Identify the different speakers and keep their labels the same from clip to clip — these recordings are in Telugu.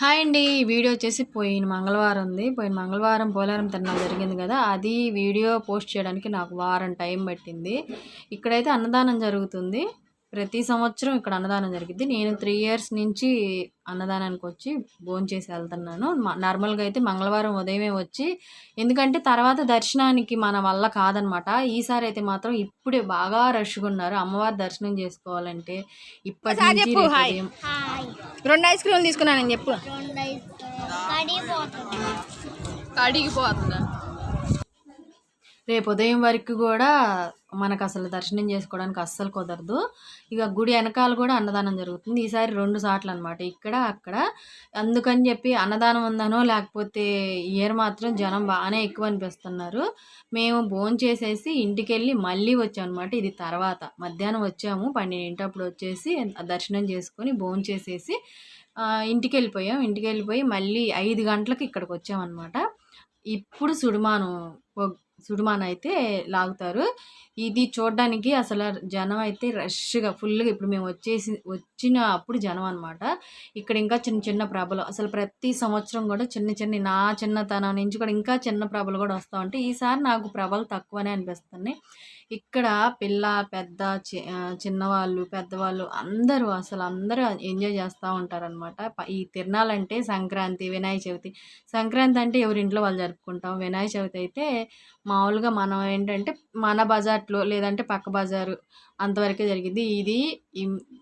Speaker 1: హాయ్ అండి. ఈ వీడియో వచ్చేసి పోయిన మంగళవారం ఉంది. పోయిన మంగళవారం పోలారం తిరణాలు జరిగింది కదా. అది వీడియో పోస్ట్ చేయడానికి నాకు వారం టైం పట్టింది. ఇక్కడైతే అన్నదానం జరుగుతుంది. ప్రతి సంవత్సరం ఇక్కడ అన్నదానం జరిగింది నేను త్రీ ఇయర్స్ నుంచి అన్నదానానికి వచ్చి భోంచేసి వెళ్తున్నాను. మ- నార్మల్గా అయితే మంగళవారం ఉదయమే వచ్చి ఎందుకంటే తర్వాత దర్శనానికి మన వల్ల కాదనమాట. ఈసారి అయితే మాత్రం ఇప్పుడే బాగా రష్గా ఉన్నారు. అమ్మవారి దర్శనం చేసుకోవాలంటే ఇప్పటి నుంచి
Speaker 2: రెండు ఐస్ క్రీమ్లు తీసుకున్నానని చెప్పు.
Speaker 3: కడిగిపోతుందా
Speaker 1: రేపు ఉదయం వరకు కూడా మనకు అసలు దర్శనం చేసుకోవడానికి అస్సలు కుదరదు. ఇక గుడి వెనకాల కూడా అన్నదానం జరుగుతుంది. ఈసారి రెండు సార్లు అనమాట ఇక్కడ అక్కడ. అందుకని చెప్పి అన్నదానం ఉందనో లేకపోతే ఇయర్ మాత్రం జనం బాగానే ఎక్కువ అనిపిస్తున్నారు. మేము భోజనం చేసేసి ఇంటికి వెళ్ళి మళ్ళీ వచ్చాం అనమాట ఇది తర్వాత. మధ్యాహ్నం వచ్చాము. పన్నెండింటప్పుడు వచ్చేసి దర్శనం చేసుకొని భోజనం చేసేసి ఇంటికి వెళ్ళిపోయాం ఇంటికి వెళ్ళిపోయి మళ్ళీ ఐదు గంటలకు ఇక్కడికి వచ్చామన్నమాట. ఇప్పుడు సుడిమాను పొగ్- సుడుమాన్ అయితే లాగుతారు. ఇది చూడడానికి అసలు జనం అయితే రష్గా ఫుల్గా ఇప్పుడు మేము వచ్చేసి వచ్చిన అప్పుడు జనం అనమాట ఇక్కడ ఇంకా చిన్న చిన్న ప్రభలు అసలు ప్రతి సంవత్సరం కూడా చిన్న చిన్న నా చిన్నతనం నుంచి కూడా ఇంకా చిన్న ప్రభలు కూడా వస్తూ ఉంటాయి ఈసారి నాకు ప్రభలు తక్కువనే అనిపిస్తున్నాయి ఇక్కడ పిల్ల పెద్ద చి- చిన్నవాళ్ళు పెద్దవాళ్ళు అందరూ అసలు అందరూ ఎంజాయ్ చేస్తూ ఉంటారనమాట. ఈ తిరణాలంటే సంక్రాంతి వినాయక చవితి. సంక్రాంతి అంటే ఎవరి ఇంట్లో వాళ్ళు జరుపుకుంటాం. వినాయక చవితి అయితే మామూలుగా మనం ఏంటంటే మన బజార్లో లేదంటే పక్క బజారు అంతవరకే జరిగింది. ఇది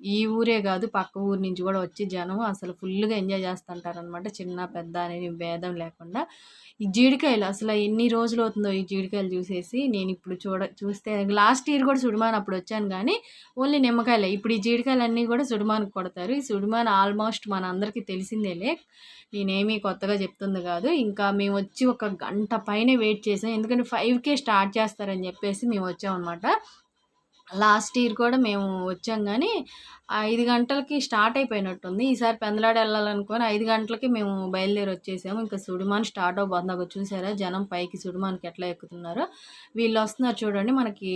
Speaker 1: ఈ- ఊరే కాదు పక్క ఊరు నుంచి కూడా వచ్చి జనం అసలు ఫుల్గా ఎంజాయ్ చేస్తుంటారు అనమాట చిన్న పెద్ద అనేది భేదం లేకుండా. ఈ జీడికాయలు అసలు ఎన్ని రోజులు అవుతుందో ఈ జీడికాయలు చూసేసి నేను ఇప్పుడు చూడ చూస్తే లాస్ట్ ఇయర్ కూడా సుడిమాన్ అప్పుడు వచ్చాను కానీ ఓన్లీ నిమ్మకాయలే. ఇప్పుడు ఈ జీడికాయలు అన్నీ కూడా సుడిమాన్కి కొడతారు. ఈ సుడిమాన్ ఆల్మోస్ట్ మన అందరికీ తెలిసిందేలే. నేనేమీ కొత్తగా చెప్తుంది కాదు. ఇంకా మేము వచ్చి ఒక గంట పైన వెయిట్ చేసాం. ఎందుకంటే ఫైవ్కే స్టార్ట్ చేస్తారని చెప్పేసి మేము వచ్చామన్నమాట. లాస్ట్ ఇయర్ కూడా మేము వచ్చాం కానీ ఐదు గంటలకి స్టార్ట్ అయిపోయినట్టుంది. ఈసారి పెందలాడ వెళ్ళాలనుకొని ఐదు గంటలకి మేము బయలుదేరి వచ్చేసాము. ఇంకా సుడిమాన్ స్టార్ట్ అవ్వబోతుంది. అక్కడ చూసారా? జనం పైకి సుడిమాన్కి ఎట్లా ఎక్కుతున్నారు? వీళ్ళు వస్తున్నారు చూడండి. మనకి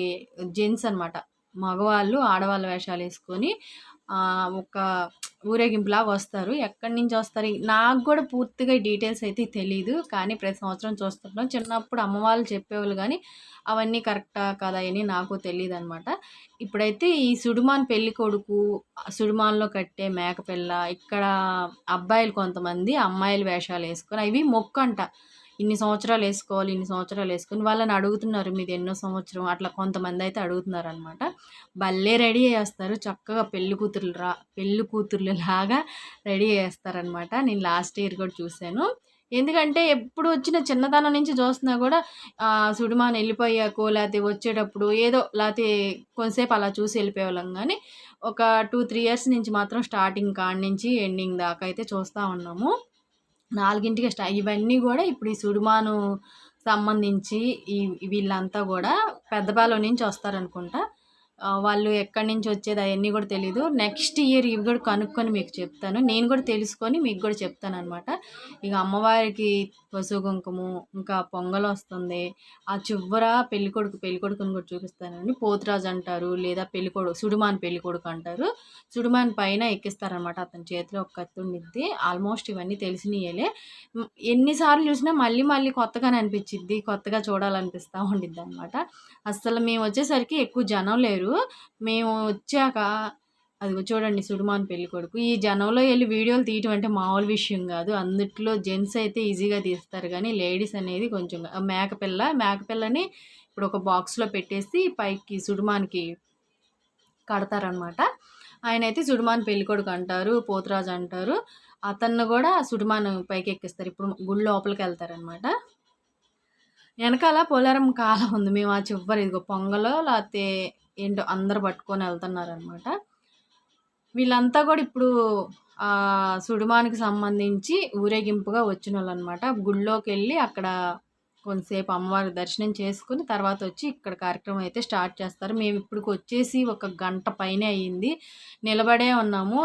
Speaker 1: జెంట్స్ అనమాట మగవాళ్ళు ఆడవాళ్ళ వేషాలు వేసుకొని ఒక ఊరేగింపులా వస్తారు. ఎక్కడి నుంచి వస్తారు? నాకు కూడా పూర్తిగా డీటెయిల్స్ అయితే తెలియదు కానీ ప్రతి సంవత్సరం చూస్తుంటాం. చిన్నప్పుడు అమ్మ వాళ్ళు చెప్పేవాళ్ళు కానీ అవన్నీ కరెక్టా కదా అని నాకు తెలియదు అనమాట ఇప్పుడైతే ఈ సుడుమాన్ పెళ్ళి కొడుకు సుడుమాన్లో కట్టే మేకపిల్ల ఇక్కడ అబ్బాయిలు కొంతమంది అమ్మాయిల వేషాలు వేసుకొని అవి మొక్క అంట ఇన్ని సంవత్సరాలు వేసుకోవాలి ఇన్ని సంవత్సరాలు వేసుకొని వాళ్ళని అడుగుతున్నారు మీది ఎన్నో సంవత్సరం అట్లా కొంతమంది అయితే అడుగుతున్నారు అనమాట భలే రెడీ చేస్తారు చక్కగా పెళ్ళి కూతుర్లు రా పెళ్ళి కూతుర్లు లాగా రెడీ చేస్తారనమాట నేను లాస్ట్ ఇయర్ కూడా చూశాను. ఎందుకంటే ఎప్పుడు వచ్చిన చిన్నతనం నుంచి చూస్తున్నా కూడా సుడిమాన్ వెళ్ళిపోయాకో లేకపోతే వచ్చేటప్పుడు ఏదో లేకపోతే కొంతసేపు అలా చూసి వెళ్ళిపోయేవాళ్ళం. కానీ ఒక టూ త్రీ ఇయర్స్ నుంచి మాత్రం స్టార్టింగ్ కాడ నుంచి ఎండింగ్ దాకా అయితే చూస్తూ ఉన్నాము. నాలుగింటికి స్టా ఇవన్నీ కూడా ఇప్పుడు ఈ సుడిమాను సంబంధించి ఈ వీళ్ళంతా కూడా పెద్దపాలెం నుంచి వస్తారనుకుంటా. వాళ్ళు ఎక్కడి నుంచి వచ్చేది అవన్నీ కూడా తెలియదు నెక్స్ట్ ఇయర్ ఇవి కూడా కనుక్కొని మీకు చెప్తాను. నేను కూడా తెలుసుకొని మీకు కూడా చెప్తాను అనమాట ఇక అమ్మవారికి పసుపు కుంకుము ఇంకా పొంగల్ వస్తుంది ఆ చివర పెళ్ళికొడుకు పెళ్ళికొడుకుని కూడా చూపిస్తానండి పోతురాజు అంటారు లేదా పెళ్ళికొడుకు సుడిమాన్ పెళ్ళికొడుకు అంటారు. సుడిమాన్ పైన ఎక్కిస్తారనమాట అతని చేతిలో ఒక కత్తి ఉండిద్ది. ఆల్మోస్ట్ ఇవన్నీ తెలిసినయలే. ఎన్నిసార్లు చూసినా మళ్ళీ మళ్ళీ కొత్తగానే అనిపించిద్ది. కొత్తగా చూడాలనిపిస్తూ ఉండిద్ది అనమాట అసలు మేము వచ్చేసరికి ఎక్కువ జనం లేరు. మేము వచ్చాక అదిగో చూడండి సుడుమాన్ పెళ్ళి కొడుకు. ఈ జనంలో వెళ్ళి వీడియోలు తీయటం అంటే మామూలు విషయం కాదు. అందుట్లో జెంట్స్ అయితే ఈజీగా తీస్తారు కానీ లేడీస్ అనేది కొంచెం మేకపిల్ల మేకపిల్లని ఇప్పుడు ఒక బాక్స్లో పెట్టేసి పైకి సుడుమాన్కి కడతారనమాట. ఆయన అయితే సుడుమాన్ పెళ్ళి కొడుకు అంటారు పోతురాజు అంటారు. అతన్ని కూడా సుడుమాన్ పైకి ఎక్కిస్తారు. ఇప్పుడు గుడి లోపలికి వెళ్తారనమాట. వెనకాల పోలారం కాలం ఉంది. మేము ఆ చివరి ఇదిగో పొంగలో లేకపోతే ఏంటో అందరు పట్టుకొని వెళ్తున్నారనమాట. వీళ్ళంతా కూడా ఇప్పుడు సుడుమానికి సంబంధించి ఊరేగింపుగా వచ్చిన వాళ్ళు అనమాట గుళ్ళోకి వెళ్ళి అక్కడ కొంతసేపు అమ్మవారి దర్శనం చేసుకుని తర్వాత వచ్చి ఇక్కడ కార్యక్రమం అయితే స్టార్ట్ చేస్తారు. మేము ఇప్పటికి వచ్చేసి ఒక గంట పైనే అయ్యింది. నిలబడే ఉన్నాము.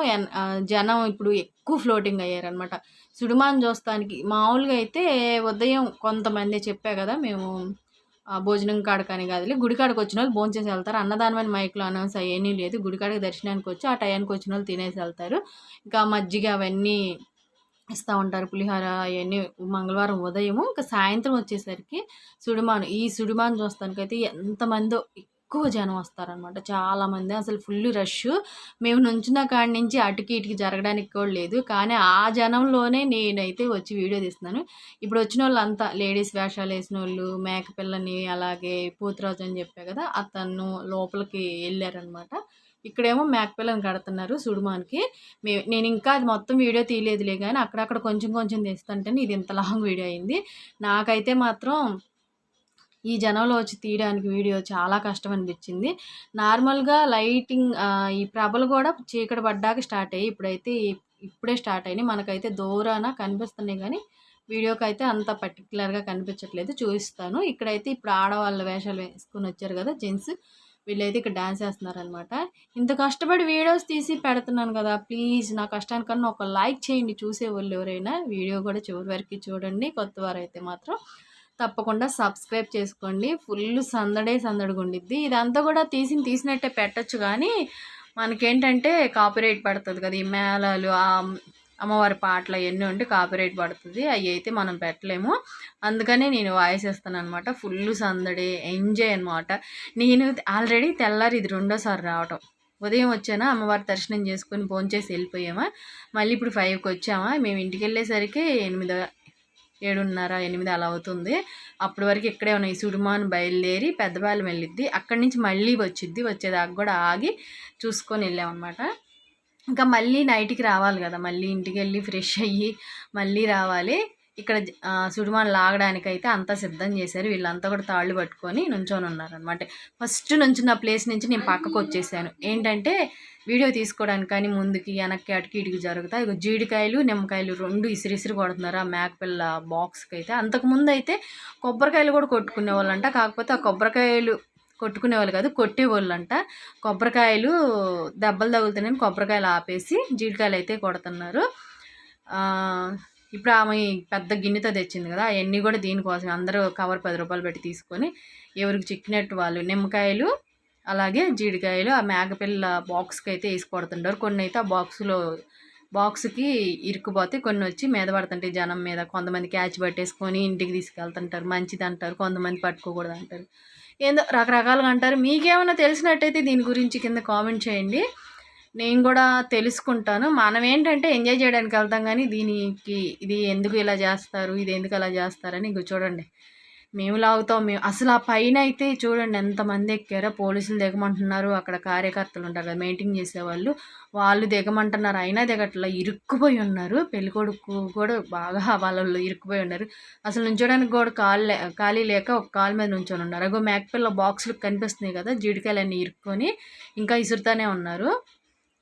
Speaker 1: జనం ఇప్పుడు ఎక్కువ ఫ్లోటింగ్ అయ్యారనమాట సుడుమాన్ చూస్తానికి మామూలుగా అయితే ఉదయం కొంతమంది చెప్పా కదా మేము భోజనం భోజనం కాడకని కాదులే గుడికాడకు వచ్చిన వాళ్ళు భోజనం చేసి వెళ్తారు. అన్నదానమైన మైక్లో అనౌన్స్ అవన్నీ లేదు. గుడికాడకి దర్శనానికి వచ్చి ఆ టయానికి వచ్చిన వాళ్ళు తినేసి వెళ్తారు. ఇంకా మజ్జిగ అవన్నీ ఇస్తూ ఉంటారు. పులిహోర అవన్నీ మంగళవారం ఉదయము ఇంకా సాయంత్రం వచ్చేసరికి సుడిమాను. ఈ సుడిమాను చూస్తానికైతే ఎంతమందో ఎక్కువ జనం వస్తారనమాట చాలామంది. అసలు ఫుల్ రష్. మేము నుంచిన కాడి నుంచి అటుకి ఇటుకి జరగడానికి కూడా లేదు. కానీ ఆ జనంలోనే నేనైతే వచ్చి వీడియో తీస్తున్నాను. ఇప్పుడు వచ్చిన వాళ్ళు అంతా లేడీస్ వేషాలు వేసిన వాళ్ళు మేకపిల్లని అలాగే పూతరాజు అని చెప్పా కదా అతను లోపలికి వెళ్ళారనమాట ఇక్కడేమో మేకపిల్లని కడుతున్నారు సుడుమాన్కి. మే నేను ఇంకా అది మొత్తం వీడియో తీయలేదులే కానీ అక్కడక్కడ కొంచెం కొంచెం తీస్తుంటేనే ఇది ఇంత లాంగ్ వీడియో అయింది. నాకైతే మాత్రం ఈ జనంలో వచ్చి తీయడానికి వీడియో చాలా కష్టం అనిపించింది. నార్మల్గా లైటింగ్ ఈ ప్రభలు కూడా చీకటి పడ్డాక స్టార్ట్ అయ్యి ఇప్పుడైతే ఇప్పుడే స్టార్ట్ అయినాయి. మనకైతే దూరాన కనిపిస్తున్నాయి కానీ వీడియోకి అయితే అంత పర్టికులర్గా కనిపించట్లేదు. చూపిస్తాను. ఇక్కడైతే ఇప్పుడు ఆడవాళ్ళ వేషాలు వేసుకొని వచ్చారు కదా జెంట్స్ వీళ్ళైతే ఇక్కడ డాన్స్ చేస్తున్నారనమాట ఇంత కష్టపడి వీడియోస్ తీసి పెడుతున్నాను కదా ప్లీజ్ నా కష్టానికన్నా ఒక లైక్ చేయండి. చూసేవాళ్ళు ఎవరైనా వీడియో కూడా చివరి వరకు చూడండి. కొత్త మాత్రం తప్పకుండా సబ్స్క్రైబ్ చేసుకోండి. ఫుల్ సందడే సందడిగా ఉండిద్ది. ఇదంతా కూడా తీసి తీసినట్టే పెట్టచ్చు కానీ మనకేంటంటే కాపీరైట్ పడుతుంది కదా. ఈ మేళాలు అమ్మవారి పాటలు అవన్నీ ఉంటే కాపీరైట్ పడుతుంది. అవి అయితే మనం పెట్టలేము. అందుకనే నేను వాయిస్ ఇస్తాను అనమాట ఫుల్ సందడి ఎంజాయ్ అనమాట నేను ఆల్రెడీ తెల్లారి ఇది రెండోసారి రావటం. ఉదయం వచ్చానా అమ్మవారి దర్శనం చేసుకొని భోంచేసి వెళ్ళిపోయామా. మళ్ళీ ఇప్పుడు ఫైవ్కి వచ్చామా. మేము ఇంటికి వెళ్ళేసరికి ఎనిమిది ఏడున్నర ఎనిమిది అలా అవుతుంది. అప్పటి వరకు ఇక్కడే ఉన్నాయి. సుడుమాన్ బయలుదేరి పెద్దపాలెం వెళ్ళిద్ది. అక్కడి నుంచి మళ్ళీ వచ్చిద్ది. వచ్చేదాకా కూడా ఆగి చూసుకొని వెళ్ళామన్నమాట ఇంకా మళ్ళీ నైట్కి రావాలి కదా. మళ్ళీ ఇంటికి వెళ్ళి ఫ్రెష్ అయ్యి మళ్ళీ రావాలి. ఇక్కడ ఆ, సుడిమాన్ అంతా సిద్ధం చేశారు. వీళ్ళంతా కూడా తాళ్ళు పట్టుకొని నుంచొని ఉన్నారనమాట ఫస్ట్ నుంచున్న ప్లేస్ నుంచి నేను పక్కకు వచ్చేసాను. ఏంటంటే వీడియో తీసుకోవడానికి కానీ ముందుకి వెనక్కి అటుకి ఇటుకి జరుగుతాయి ఇక జీడికాయలు నిమ్మకాయలు రెండు ఇసిరిసిరి కొడుతున్నారు ఆ మేకపిల్ల బాక్స్కి అయితే అంతకుముందు అయితే కొబ్బరికాయలు కూడా కొట్టుకునే వాళ్ళంట కాకపోతే ఆ కొబ్బరికాయలు కొట్టుకునేవాళ్ళు కాదు కొట్టేవాళ్ళంట. కొబ్బరికాయలు దెబ్బలు తగులుతున్నాయని కొబ్బరికాయలు ఆపేసి జీడికాయలు అయితే కొడుతున్నారు ఇప్పుడు ఆమె పెద్ద గిన్నెతో తెచ్చింది కదా అవన్నీ కూడా దీనికోసం అందరూ కవర్ పది రూపాయలు పెట్టి తీసుకొని ఎవరికి చిక్కినట్టు వాళ్ళు నిమ్మకాయలు అలాగే జీడికాయలు ఆ మేకపిల్ల బాక్స్కి అయితే వేసి కొడుతుంటారు. కొన్ని అయితే ఆ బాక్స్లో బాక్స్కి ఇరుక్కుపోతే కొన్ని వచ్చి మీద పడుతుంటాయి జనం మీద. కొంతమంది క్యాచ్ పట్టేసుకొని ఇంటికి తీసుకెళ్తుంటారు. మంచిది అంటారు కొంతమంది పట్టుకోకూడదు అంటారు. ఏందో రకరకాలుగా అంటారు. మీకేమైనా తెలిసినట్టయితే దీని గురించి కింద కామెంట్ చేయండి. నేను కూడా తెలుసుకుంటాను. మనం ఏంటంటే ఎంజాయ్ చేయడానికి వెళ్తాం కానీ దీనికి ఇది ఎందుకు ఇలా చేస్తారు ఇది ఎందుకు అలా చేస్తారని ఇంక చూడండి. మేము లాగుతాం మేము అసలు ఆ పైన అయితే చూడండి ఎంతమంది ఎక్కారో పోలీసులు దిగమంటున్నారు అక్కడ కార్యకర్తలు ఉంటారు కదా మెయింటైన్ చేసేవాళ్ళు వాళ్ళు దిగమంటున్నారు అయినా దిగట్లా ఇరుక్కుపోయి ఉన్నారు. పెళ్ళికొడుకు కూడా బాగా వాళ్ళు ఇరుక్కుపోయి ఉన్నారు. అసలు నుంచోడానికి కూడా కాలు ఖాళీ లేక ఒక కాలు మీద నుంచొని ఉన్నారు. అగో మేకపిల్ల బాక్సులు కనిపిస్తున్నాయి కదా జీడికాయలన్నీ ఇరుక్కొని ఇంకా ఇసురుతానే ఉన్నారు.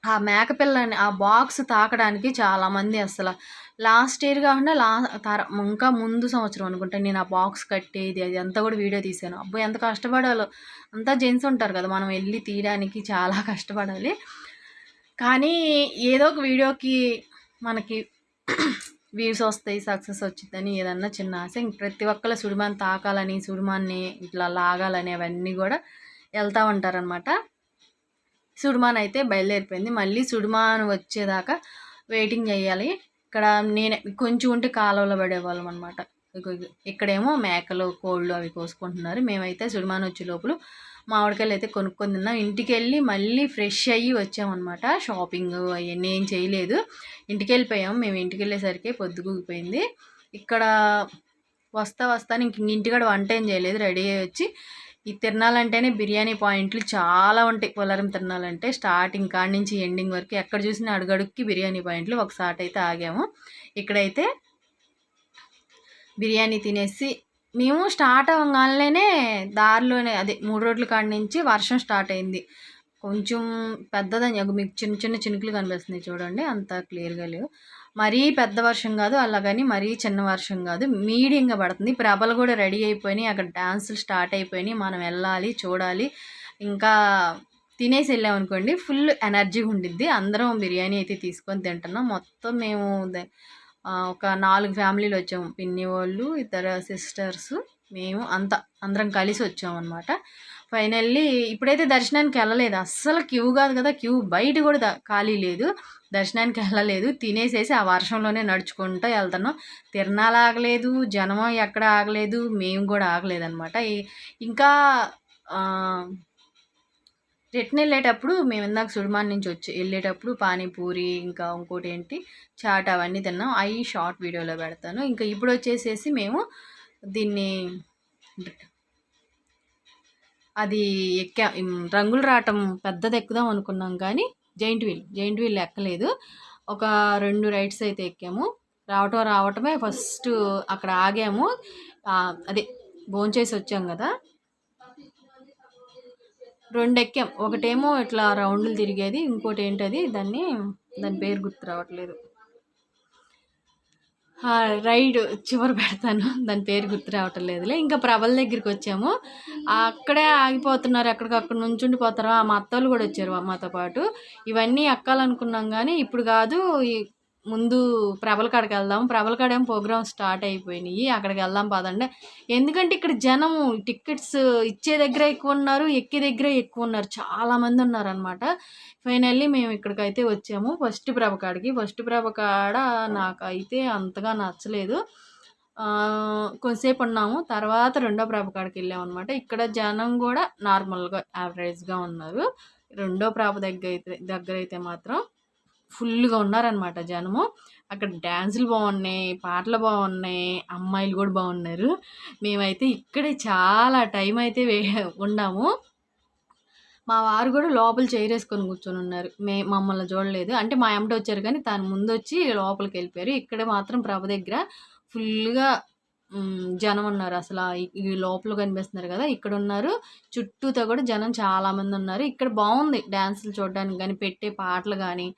Speaker 1: ఆ మేకపిల్లని ఆ బాక్స్ తాకడానికి చాలామంది అసలు. లాస్ట్ ఇయర్ కాకుండా లా తర ఇంకా ముందు సంవత్సరం అనుకుంటా నేను ఆ బాక్స్ కట్టేది అది అంతా కూడా వీడియో తీశాను. అబ్బో ఎంత కష్టపడాలో. అంతా జెంట్స్ ఉంటారు కదా మనం వెళ్ళి తీయడానికి చాలా కష్టపడాలి. కానీ ఏదో ఒక వీడియోకి మనకి వ్యూస్ వస్తాయి సక్సెస్ వచ్చిందని ఏదన్నా చిన్న ఆశ. ప్రతి ఒక్కళ్ళ సుడిమాన్ తాకాలని సుడిమాన్ని ఇట్లా లాగాలని అవన్నీ కూడా వెళ్తూ ఉంటారనమాట సుడుమాన్ అయితే బయలుదేరిపోయింది. మళ్ళీ సుడుమాన్ వచ్చేదాకా వెయిటింగ్ చేయాలి. ఇక్కడ నేను కొంచెం ఉంటే కాలువలో పడేవాళ్ళం అనమాట ఇక్కడేమో మేకలు కోళ్ళు అవి కోసుకుంటున్నారు. మేమైతే సుడిమాన్ వచ్చే లోపల మామిడికాయలు అయితే కొనుక్కొని తిన్నాం. ఇంటికి వెళ్ళి మళ్ళీ ఫ్రెష్ అయ్యి వచ్చామన్నమాట షాపింగ్ అవన్నీ ఏం చేయలేదు. ఇంటికి వెళ్ళిపోయాం మేము ఇంటికి వెళ్ళేసరికి పొద్దుగుగిపోయింది. ఇక్కడ వస్తా వస్తాను ఇంక ఇంటికాడ వంట ఏం చేయలేదు. రెడీ అయ్యి వచ్చి ఈ తిరణాలంటేనే బిర్యానీ పాయింట్లు చాలా ఉంటాయి. పొలారం తిరణాలంటే స్టార్టింగ్ కాడి నుంచి ఎండింగ్ వరకు ఎక్కడ చూసినా అడుగడుక్కి బిర్యానీ పాయింట్లు ఒకసారి అయితే ఆగాము. ఇక్కడైతే బిర్యానీ తినేసి మేము స్టార్ట్ అవ్వగానే దారిలోనే అదే మూడు రోడ్ల కాడి నుంచి వర్షం స్టార్ట్ అయింది. కొంచెం పెద్దదని ఒక మీకు చిన్న చిన్న చినుకులు కనిపిస్తున్నాయి చూడండి అంత క్లియర్గా లేవు. మరీ పెద్ద వర్షం కాదు అలాగని మరీ చిన్న వర్షం కాదు. మీడియంగా పడుతుంది. ప్రభలు కూడా రెడీ అయిపోయినాయి. అక్కడ డ్యాన్సులు స్టార్ట్ అయిపోయినాయి. మనం వెళ్ళాలి చూడాలి. ఇంకా తినేసి వెళ్ళామనుకోండి ఫుల్ ఎనర్జీ ఉండిద్ది. అందరం బిర్యానీ అయితే తీసుకొని తింటున్నాం. మొత్తం మేము ద- ఒక నాలుగు ఫ్యామిలీలు వచ్చాము. పిన్ని వాళ్ళు ఇతర సిస్టర్స్ మేము అంత అందరం కలిసి వచ్చాం అనమాట ఫైనల్లీ ఇప్పుడైతే దర్శనానికి వెళ్ళలేదు. అస్సలు క్యూ కాదు కదా క్యూ బయట కూడా ఖాళీ లేదు. దర్శనానికి వెళ్ళలేదు. తినేసేసి ఆ వర్షంలోనే నడుచుకుంటూ వెళ్తున్నాం. తిరణాలు ఆగలేదు జనం ఎక్కడ ఆగలేదు మేము కూడా ఆగలేదు అనమాట ఇంకా రిటర్న్ వెళ్ళేటప్పుడు మేము ఇందాక సుడిమాన్ నుంచి వచ్చి వెళ్ళేటప్పుడు పానీపూరి ఇంకా ఇంకోటి ఏంటి చాట్ అవన్నీ తిన్నాం. అవి షార్ట్ వీడియోలో పెడతాను. ఇంకా ఇప్పుడు వచ్చేసేసి మేము దీన్ని అది ఎక్కా రంగులు రావటం పెద్దది ఎక్కుదాం అనుకున్నాం కానీ జైంట్ వీల్ జైంట్ వీల్ ఎక్కలేదు. ఒక రెండు రైడ్స్ అయితే ఎక్కాము. రావటం రావటమే ఫస్ట్ అక్కడ ఆగాము. అదే భోంచేసి వచ్చాం కదా. రెండు ఎక్కాం. ఒకటేమో ఇట్లా రౌండ్లు తిరిగేది ఇంకోటి ఏంటది దాన్ని దాని పేరు గుర్తు రావట్లేదు. రైడ్ చివరి పెడతాను. దాని పేరు గుర్తు రావటం లేదులే. ఇంకా ప్రభల దగ్గరికి వచ్చాము. అక్కడే ఆగిపోతున్నారు. ఎక్కడికక్కడ నుంచుండిపోతారు. ఆ మా అత్తలు కూడా వచ్చారు మాతో పాటు. ఇవన్నీ ఎక్కాలనుకున్నాం కానీ ఇప్పుడు కాదు. ఈ ముందు ప్రభల కాడికి వెళ్దాం. ప్రభల కాడ ప్రోగ్రామ్ స్టార్ట్ అయిపోయినాయి. అక్కడికి వెళ్దాం పదండి. ఎందుకంటే ఇక్కడ జనము టికెట్స్ ఇచ్చే దగ్గర ఎక్కువ ఉన్నారు ఎక్కే దగ్గర ఎక్కువ ఉన్నారు. చాలామంది ఉన్నారనమాట ఫైనల్లీ మేము ఇక్కడికైతే వచ్చాము. ఫస్ట్ ప్రభ కాడికి. ఫస్ట్ ప్రభ కాడ నాకైతే అంతగా నచ్చలేదు. కొంతసేపు ఉన్నాము. తర్వాత రెండో ప్రభ కాడికి వెళ్ళాము అనమాట ఇక్కడ జనం కూడా నార్మల్గా యావరేజ్గా ఉన్నారు. రెండో ప్రభ దగ్గర అయితే దగ్గర అయితే మాత్రం ఫుల్గా ఉన్నారనమాట జనము. అక్కడ డ్యాన్సులు బాగున్నాయి పాటలు బాగున్నాయి అమ్మాయిలు కూడా బాగున్నారు మేమైతే ఇక్కడే చాలా టైం అయితే వే ఉన్నాము. మా వారు కూడా లోపల చైర్ వేసుకొని కూర్చొని ఉన్నారు. మే మమ్మల్ని చూడలేదు. అంటే మా అమ్మట వచ్చారు కానీ తను ముందు వచ్చి లోపలికి వెళ్ళిపోయారు. ఇక్కడ మాత్రం ప్రభ దగ్గర ఫుల్గా జనం ఉన్నారు. అసలు ఈ- లోపల కనిపిస్తున్నారు కదా ఇక్కడ ఉన్నారు. చుట్టూతో కూడా జనం చాలామంది ఉన్నారు. ఇక్కడ బాగుంది డ్యాన్సులు చూడడానికి కానీ పెట్టే పాటలు కానీ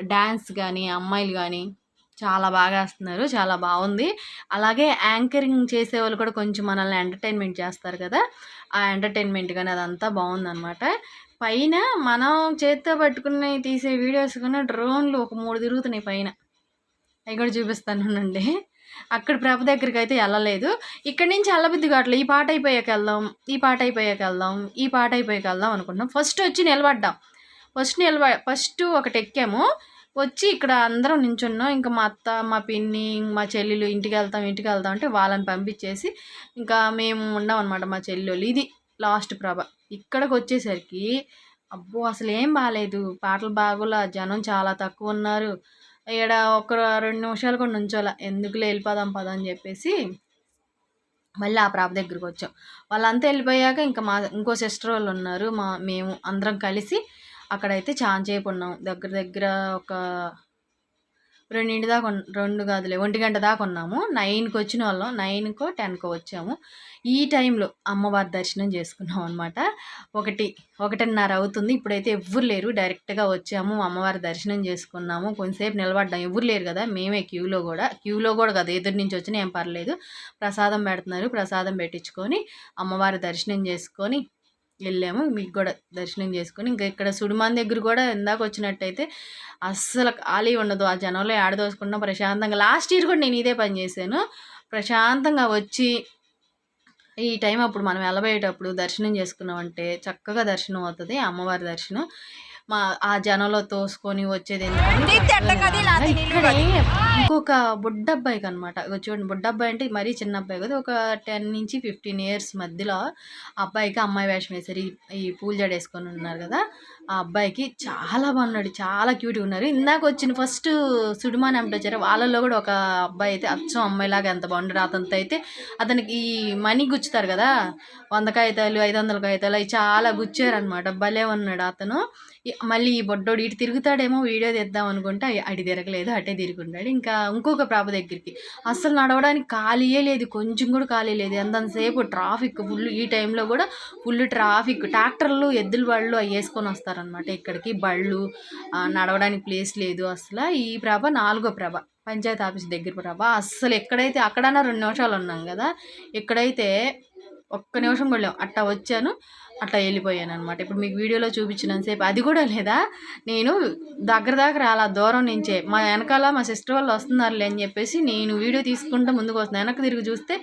Speaker 1: డ్యాన్స్ కానీ అమ్మాయిలు కానీ చాలా బాగా వేస్తున్నారు. చాలా బాగుంది. అలాగే యాంకరింగ్ చేసే వాళ్ళు కూడా కొంచెం మనల్ని ఎంటర్టైన్మెంట్ చేస్తారు కదా ఆ ఎంటర్టైన్మెంట్ కానీ అదంతా బాగుందన్నమాట. పైన మనం చేత్తో పట్టుకుని తీసే వీడియోస్ కన్నా డ్రోన్లు ఒక మూడు తిరుగుతున్నాయి పైన. అవి కూడా చూపిస్తాను అక్కడ ప్రభ దగ్గరికి అయితే వెళ్ళలేదు. ఇక్కడి నుంచి వెళ్ళబుద్ధి కావట్లేదు ఈ పాట అయిపోయాక వెళ్దాం ఈ పాట అయిపోయాక వెళ్దాం ఈ పాట అయిపోయాక వెళ్దాం అనుకుంటున్నాం ఫస్ట్ వచ్చి నిలబడ్డాం. ఫస్ట్ నిలబ ఫస్ట్ ఒకటి ఎక్కాము. వచ్చి ఇక్కడ అందరం నించున్నాం. ఇంకా మా అత్త మా పిన్ని మా చెల్లెలు ఇంటికి వెళ్తాం ఇంటికి వెళ్తాం అంటే వాళ్ళని పంపించేసి ఇంకా మేము ఉన్నాం అనమాట మా చెల్లెలు. ఇది లాస్ట్ ప్రభ. ఇక్కడికి వచ్చేసరికి అబ్బో అసలు ఏం బాగాలేదు పాటలు బాగులా జనం చాలా తక్కువ ఉన్నారు. ఇక్కడ ఒక రెండు నిమిషాలు కూడా నుంచోలా. ఎందుకులే వెళ్ళిపోదాం పదా అని చెప్పేసి మళ్ళీ ఆ ప్రాప దగ్గరికి వచ్చాం. వాళ్ళంతా వెళ్ళిపోయాక ఇంకా మా ఇంకో సిస్టర్ వాళ్ళు ఉన్నారు. మా మేము అందరం కలిసి అక్కడైతే చాంచేపు ఉన్నాం. దగ్గర దగ్గర ఒక రెండింటి దాకా రెండు కాదులే ఒంటి గంట దాకా ఉన్నాము. నైన్కి వచ్చిన వాళ్ళం నైన్కో టెన్కో వచ్చాము. ఈ టైంలో అమ్మవారి దర్శనం చేసుకున్నాం అనమాట ఒకటి ఒకటిన్నర అవుతుంది. ఇప్పుడైతే ఎవ్వరు లేరు. డైరెక్ట్గా వచ్చాము అమ్మవారి దర్శనం చేసుకున్నాము. కొంతసేపు నిలబడ్డాం. ఎవ్వరు లేరు కదా మేమే క్యూలో కూడా. క్యూలో కూడా కదా ఎదురు నుంచి వచ్చినా ఏం పర్లేదు. ప్రసాదం పెడుతున్నారు. ప్రసాదం పెట్టించుకొని అమ్మవారి దర్శనం చేసుకొని వెళ్ళాము. మీకు కూడా దర్శనం చేసుకొని ఇంకా ఇక్కడ సుడిమాన్ దగ్గర కూడా ఇందాక వచ్చినట్టయితే అస్సలు ఖాళీ ఉండదు. ఆ జనంలో ఆడదోసుకున్నా ప్రశాంతంగా. లాస్ట్ ఇయర్ కూడా నేను ఇదే పని చేశాను. ప్రశాంతంగా వచ్చి ఈ టైం అప్పుడు మనం వెళ్ళబోయేటప్పుడు దర్శనం చేసుకున్నామంటే చక్కగా దర్శనం అవుతుంది. అమ్మవారి దర్శనం. మా ఆ జనంలో తోసుకొని వచ్చేది ఇక్కడే ఇంకొక బుడ్డబ్బాయికి అనమాట చూడండి బుడ్డబ్బాయి అంటే మరీ చిన్న అబ్బాయి కదా ఒక టెన్ నుంచి ఫిఫ్టీన్ ఇయర్స్ మధ్యలో అబ్బాయికి అమ్మాయి వేషం వేసారు ఈ- పూలు జడ వేసుకొని ఉన్నారు కదా ఆ అబ్బాయికి చాలా బాగున్నాడు చాలా క్యూట్గా ఉన్నారు. ఇందాక వచ్చిన ఫస్ట్ సుడిమాన్ ఎంట వచ్చారు? వాళ్ళల్లో కూడా ఒక అబ్బాయి అయితే అచ్చం అమ్మాయిలాగా ఎంత బాగుంటాడు అతనితో అయితే అతనికి ఈ మనీ గుచ్చుతారు కదా వంద కాగితాలు ఐదు వందల కాగితాలు అవి చాలా గుచ్చారనమాట భలే ఉన్నాడు అతను. మళ్ళీ ఈ బొడ్డోడు ఇటు తిరుగుతాడేమో వీడియో తీద్దాం అనుకుంటే అటు తిరగలేదు అటే తిరుగుంటాడు ఇంకా ఇంకొక ప్రాప దగ్గరికి. అసలు నడవడానికి ఖాళీయే లేదు కొంచెం కూడా ఖాళీ లేదు. ఎంతసేపు ట్రాఫిక్ ఫుల్ ఈ టైంలో కూడా ఫుల్ ట్రాఫిక్. ట్రాక్టర్లు ఎద్దుల బళ్ళు అవి వేసుకొని వస్తారనమాట ఇక్కడికి బళ్ళు నడవడానికి ప్లేస్ లేదు అసలు. ఈ ప్రభ నాలుగో ప్రభ పంచాయతీ ఆఫీస్ దగ్గర ప్రభ అస్సలు ఎక్కడైతే అక్కడన్నా రెండు నిమిషాలు ఉన్నాం కదా ఎక్కడైతే ఒక్క నిమిషం కూడా లేవు. అట్టా వచ్చాను. అట్లా వెళ్ళిపోయాను అనమాట ఇప్పుడు మీకు వీడియోలో చూపించినంతసేపు అది కూడా లేదా? నేను దగ్గర దగ్గర అలా దూరం నుంచే మా వెనకాల మా సిస్టర్ వాళ్ళు వస్తున్నారులే అని చెప్పేసి నేను వీడియో తీసుకుంటూ ముందుకు వస్తున్నాను వెనక్కి తిరిగి చూస్తే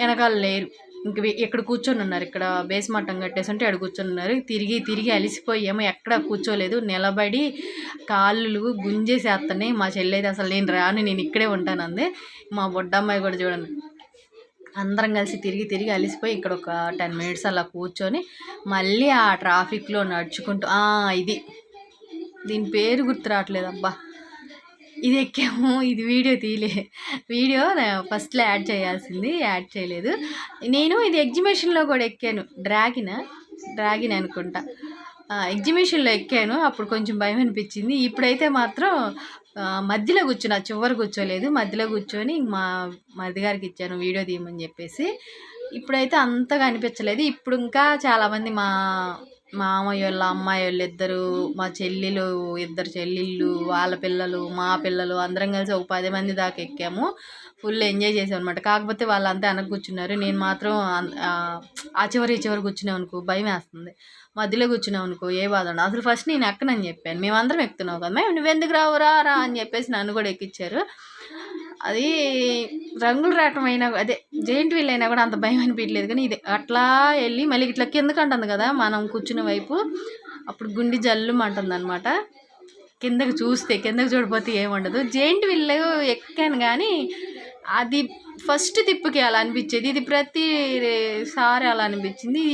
Speaker 1: వెనకాల లేరు. ఇంక ఇక్కడ కూర్చొని ఉన్నారు. ఇక్కడ బేస్ మట్టం కట్టేసి ఉంటే ఇక్కడ కూర్చొని ఉన్నారు. తిరిగి తిరిగి అలిసిపోయాము ఎక్కడ కూర్చోలేదు. నిలబడి కాళ్ళు గుంజేసేస్తున్నాయి మా చెల్లి అసలు నేను రాను నేను ఇక్కడే ఉంటాను అంది. మా బొడ్డమ్మాయి కూడా చూడండి. అందరం కలిసి తిరిగి తిరిగి అలిసిపోయి ఇక్కడ ఒక టెన్ మినిట్స్ అలా కూర్చొని మళ్ళీ ఆ ట్రాఫిక్లో నడుచుకుంటూ ఇది. దీని పేరు గుర్తు రావట్లేదు అబ్బా. ఇది ఎక్కాము ఇది వీడియో తీయలే. వీడియో ఫస్ట్లో యాడ్ చేయాల్సింది యాడ్ చేయలేదు. నేను ఇది ఎగ్జిబిషన్లో కూడా ఎక్కాను డ్రాగిన్ డ్రాగిన్ అనుకుంటా. ఎగ్జిబిషన్లో ఎక్కాను. అప్పుడు కొంచెం భయం అనిపించింది. ఇప్పుడైతే మాత్రం మధ్యలో కూర్చున్నా. చివరి కూర్చోలేదు. మధ్యలో కూర్చొని మా మరిది గారికి ఇచ్చాను. వీడియో తీయమని చెప్పేసి. ఇప్పుడైతే అంతగా అనిపించలేదు. ఇప్పుడు ఇంకా చాలామంది మా మామయ్య వాళ్ళ అమ్మాయి వాళ్ళు ఇద్దరు మా చెల్లెలు ఇద్దరు చెల్లెళ్ళు వాళ్ళ పిల్లలు మా పిల్లలు అందరం కలిసి ఒక పది మంది దాకా ఎక్కాము. ఫుల్ ఎంజాయ్ చేసాం అనమాట కాకపోతే వాళ్ళంతా వెనక కూర్చున్నారు. నేను మాత్రం ఆ, చివరి ఈ చివరి కూర్చున్నాం అనుకో భయం వేస్తుంది. మధ్యలో కూర్చున్నాం అనుకో ఏ బాధ ఉండదు. అసలు ఫస్ట్ నేను ఎక్కనని చెప్పాను. మేమందరం ఎక్కుతున్నావు కదా మేము నువ్వెందుకు రావు? రా అని చెప్పేసి నన్ను కూడా ఎక్కించారు అది రంగులు రాటం అయినా అదే జెయింట్ వీల్ అయినా కూడా అంత భయం అనిపించలేదు. కానీ ఇది అట్లా వెళ్ళి మళ్ళీ ఇట్లా కిందకంటుంది కదా మనం కూర్చున్న వైపు అప్పుడు గుండె జల్లు అంటుంది అనమాట కిందకి చూస్తే కిందకు చూడపోతే ఏముండదు జెయింట్ వీల్ ఎక్కాను కానీ అది ఫస్ట్ తిప్పుకి అలా అనిపించేది. ఇది ప్రతి సారి అలా అనిపించింది.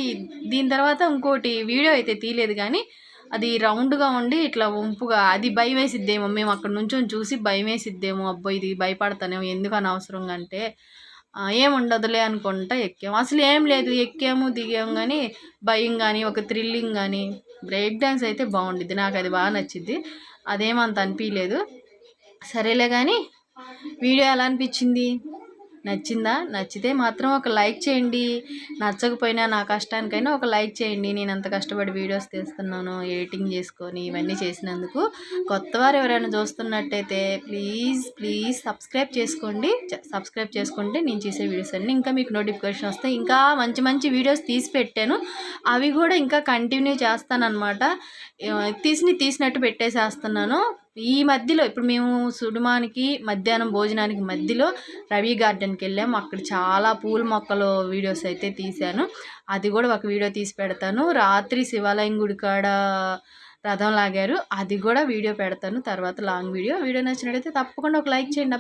Speaker 1: దీని తర్వాత ఇంకోటి వీడియో అయితే తీయలేదు కానీ అది రౌండ్గా ఉండి ఇట్లా వంపుగా అది భయం వేసిద్దేమో మేము అక్కడ నుంచొని చూసి భయం వేసిద్దేమో అబ్బో ఇది భయపడతానేమో. ఎందుకు అనవసరంగా అంటే ఏముండదులే అనుకుంటా ఎక్కాము. అసలు ఏం లేదు. ఎక్కాము దిగాము కానీ భయం కానీ ఒక థ్రిల్లింగ్ కానీ బ్రేక్ డ్యాన్స్ అయితే బాగుండిద్ది. నాకు అది బాగా నచ్చింది అదేమంత అనిపించలేదు సరేలే కానీ వీడియో ఎలా అనిపించింది? నచ్చిందా? నచ్చితే మాత్రం ఒక లైక్ చేయండి. నచ్చకపోయినా నా కష్టానికైనా ఒక లైక్ చేయండి. నేను అంత కష్టపడి వీడియోస్ తీస్తున్నాను ఎడిటింగ్ చేసుకొని ఇవన్నీ చేసినందుకు కొత్త వారు ఎవరైనా చూస్తున్నట్టయితే ప్లీజ్ ప్లీజ్ సబ్స్క్రైబ్ చేసుకోండి. సబ్స్క్రైబ్ చేసుకుంటే నేను చేసే వీడియోస్ అన్నీ ఇంకా మీకు నోటిఫికేషన్ వస్తాయి. ఇంకా మంచి మంచి వీడియోస్ తీసి పెట్టాను. అవి కూడా ఇంకా కంటిన్యూ చేస్తానన్నమాట. ఏ- తీసిని తీసినట్టు పెట్టేసేస్తున్నాను. ఈ మధ్యలో ఇప్పుడు మేము సుడుమానికి మధ్యాహ్నం భోజనానికి మధ్యలో రవి గార్డెన్కి వెళ్ళాము. అక్కడ చాలా పూల మొక్కలు వీడియోస్ అయితే తీశాను. అది కూడా ఒక వీడియో తీసి పెడతాను. రాత్రి శివాలయం గుడి కాడ రథం లాగారు. అది కూడా వీడియో పెడతాను. తర్వాత లాంగ్ వీడియో. వీడియో నచ్చినట్టయితే తప్పకుండా ఒక లైక్ చేయండి.